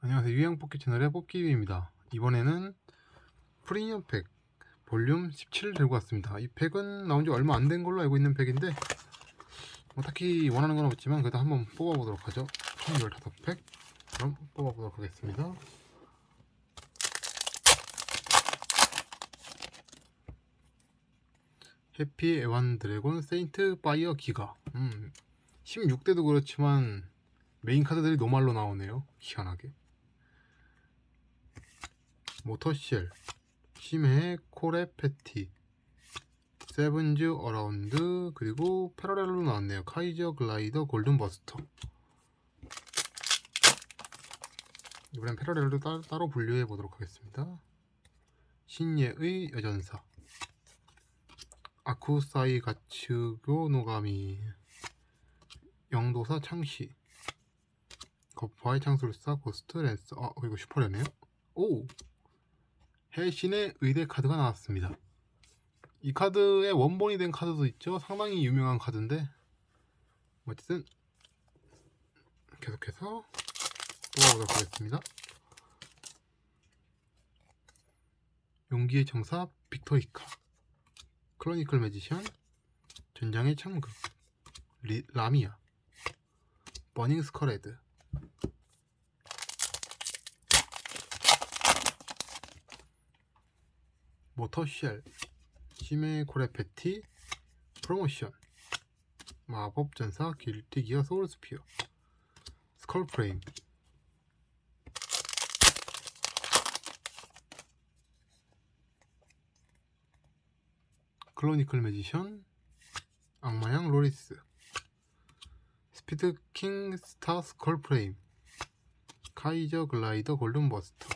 안녕하세요. 유형 뽑기 채널의 뽑기입니다. 이번에는 프리미엄 팩 볼륨 17 들고 왔습니다. 이 팩은 나온 지 얼마 안 된 걸로 알고 있는 팩인데 뭐 딱히 원하는 건 없지만 그래도 한번 뽑아보도록 하죠. 총 15팩 그럼 뽑아보도록 하겠습니다. 해피 애완 드래곤 세인트 파이어 기가. 음 16대도 그렇지만 메인 카드들이 노말로 나오네요. 희한하게 모터쉘 심해 코레 패티 세븐즈 어라운드 그리고 패러렐로 나왔네요. 카이저 글라이더 골든 버스터. 이번엔 패러렐로 따, 따로 분류해 보도록 하겠습니다. 신예의 여전사. 아쿠사이 가츠교 노가미. 영도사 창시. 거파의 창술사 고스트 랜서. 아 그리고 슈퍼레네요? 오 해신의 의대 카드가 나왔습니다. 이 카드에 원본이 된 카드도 있죠? 상당히 유명한 카드인데. 어쨌든 계속해서 뽑아보도록 하겠습니다. 용기의 정사 빅토리카. 클로니클 매지션 전장의 참극 리, 라미아. 버닝 스커레드 모터쉘 심해 코레페티 프로모션 마법전사 길티기어 소울스피어 스컬프레임. 클로니클 매지션 악마양 로리스 스피드 킹 스타 스컬프레임 카이저 글라이더 골든 버스터.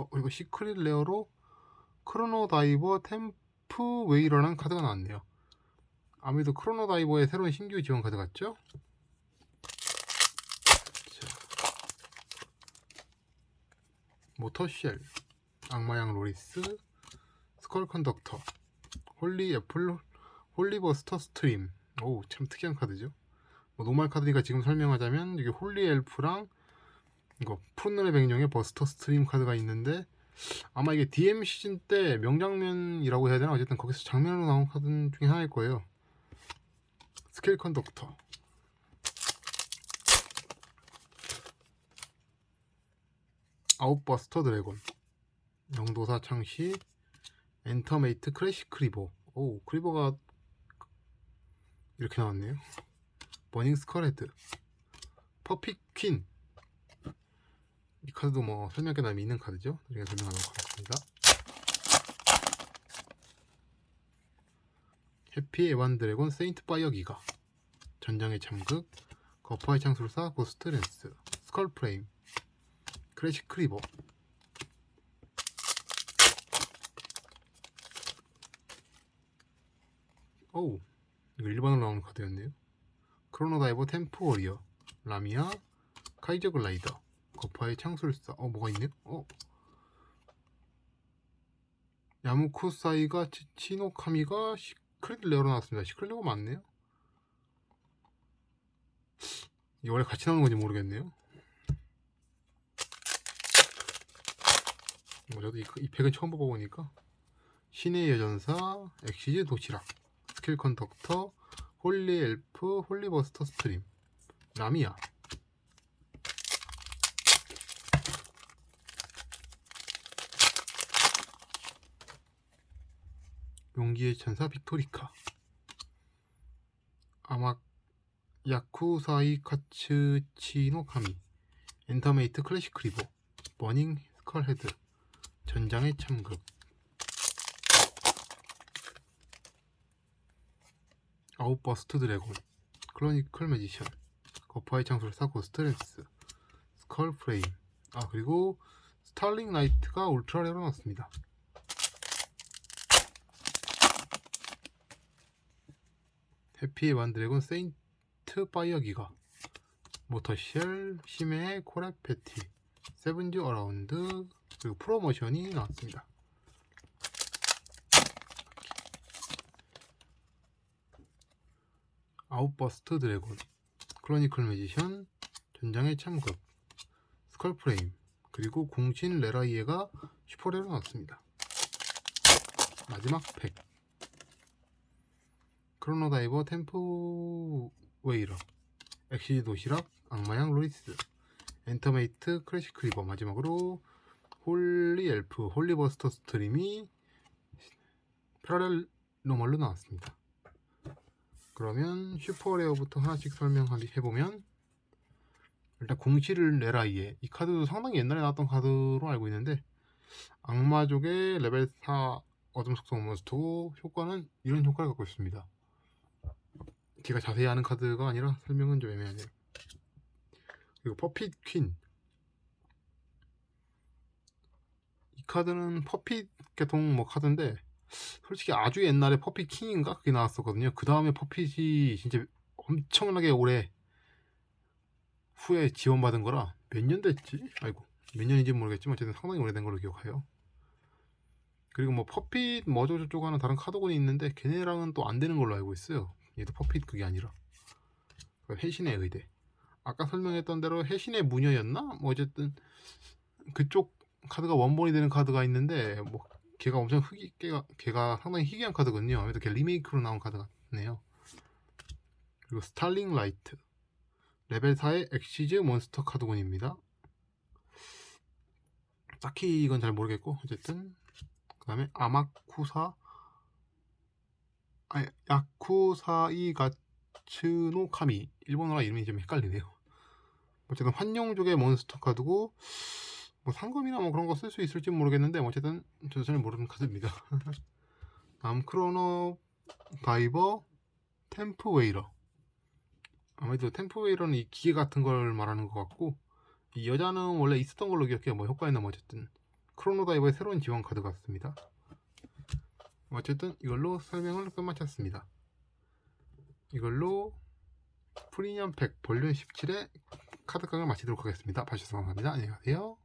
어 그리고 시크릿 레어로 크로노 다이버 템프 웨이러라는 카드가 나왔네요. 아무래도 크로노 다이버의 새로운 신규 지원 카드 같죠? 자. 모터쉘, 악마양 로리스, 스컬 컨덕터, 홀리 애플, 홀리버스터 스트림. 오, 참 특이한 카드죠. 뭐 노말 카드니까 지금 설명하자면 이게 홀리 엘프랑 이거 푸른 눈의 백령의 버스터 스트림 카드가 있는데 아마 이게 DM 시즌 때 명장면이라고 해야 되나 어쨌든 거기서 장면으로 나온 카드 중에 하나일 거예요. 스케일 컨덕터. 아웃버스터 드래곤. 영도사 창시. 엔터메이트 크래시 크리보. 오, 크리보가 이렇게 나왔네요. 버닝 스컬헤드. 퍼픽 퀸. 이 카드도 뭐 설명게 남이 있는 카드죠. 나중에 설명하도록 하겠습니다. 해피 에반 드래곤 세인트 파이어 기가. 전장의 참극. 거파의 창술사 고스트 랜스. 스컬 프레임. 크래시 크리버. 오우 이거 일반으로 나오는 카드였네요. 크로노 다이버 템프 워리어. 라미아 카이저 글라이더 거파의 창술사 어 뭐가 있네? 어 야무쿠 사이가 치- 치노카미가 시크릿 레어로 나왔습니다. 시크릿 레어가 맞네요. 이게 원래 같이 나오는 건지 모르겠네요. 뭐 저도 이, 이 팩은 처음 뽑아보니까 신의 여전사 엑시즈 도시락 스킬 컨덕터 홀리 엘프 홀리버스터 스트림 라미아 용기의 천사 빅토리카. 아마 야쿠사이 카츠치노 카미 엔터메이트 클래식 크리보 버닝 스컬헤드 전장의 참극. 아웃버스트 드래곤 클로니클 매지션 거파의 창술사 고스트랜스 스컬 프레임. 아 그리고 스탈링 나이트가 울트라 레어로 나왔습니다 해피의 완드래곤 세인트 파이어 기가 모터쉘 심해 코레 패티 세븐즈 어라운드 그리고 프로모션이 나왔습니다 아웃버스트 드래곤 크로니클 매지션 전장의 참극 스컬프레임 그리고 공신 레라이에가 슈퍼레로 나왔습니다. 마지막 팩 크로노다이버 템포 웨이러 엑시드 도시락 악마양 로리스 엔터메이트 크래시 크리버 마지막으로 홀리 엘프 홀리버스터 스트림이 패러렐 노멀로 나왔습니다. 그러면 슈퍼레어부터 하나씩 설명해보면 일단 공시를 내라이에 이 카드도 상당히 옛날에 나왔던 카드로 알고 있는데 악마족의 레벨 4 어둠 속성 몬스터고 효과는 이런 효과를 갖고 있습니다. 제가 자세히 아는 카드가 아니라 설명은 좀 애매하네요. 그리고 퍼핏 퀸. 이 카드는 퍼핏 계통 뭐 카드인데 솔직히 아주 옛날에 퍼핏 킹인가 그게 나왔었거든요. 그 다음에 퍼핏이 진짜 엄청나게 오래 후에 지원받은 거라 몇 년 됐지? 아이고 몇 년인지 모르겠지만 어쨌든 상당히 오래된 걸로 기억해요. 그리고 뭐 퍼핏 뭐저 저쪽 하는 다른 카드군이 있는데 걔네랑은 또 안 되는 걸로 알고 있어요. 얘도 퍼핏 그게 아니라 그 해신의 의대. 아까 설명했던 대로 해신의 무녀였나? 뭐 어쨌든 그쪽 카드가 원본이 되는 카드가 있는데 뭐 걔가 엄청 흑이 걔가 걔가 상당히 희귀한 카드거든요. 그래도 걔 리메이크로 나온 카드 같네요. 그리고 스탈링 라이트 레벨 4의 엑시즈 몬스터 카드군입니다. 딱히 이건 잘 모르겠고 어쨌든 그 다음에 아마쿠사 아 야쿠사이 가츠노 카미 일본어라 이름이 좀 헷갈리네요. 어쨌든 환영족의 몬스터 카드고 뭐 상금이나 뭐 그런 거 쓸 수 있을지 모르겠는데 뭐 어쨌든 저도 잘 모르는 카드입니다. 다음 크로노 다이버 템프 웨이러 아무래도 템프 웨이러는 이 기계 같은 걸 말하는 것 같고 이 여자는 원래 있었던 걸로 기억해요. 뭐 효과에는 뭐 어쨌든 크로노 다이버의 새로운 지원 카드 같습니다. 어쨌든 이걸로 설명을 끝마쳤습니다. 이걸로 프리미엄 팩 볼륨 17의 카드깡을 마치도록 하겠습니다. 봐주셔서 감사합니다. 안녕히 가세요.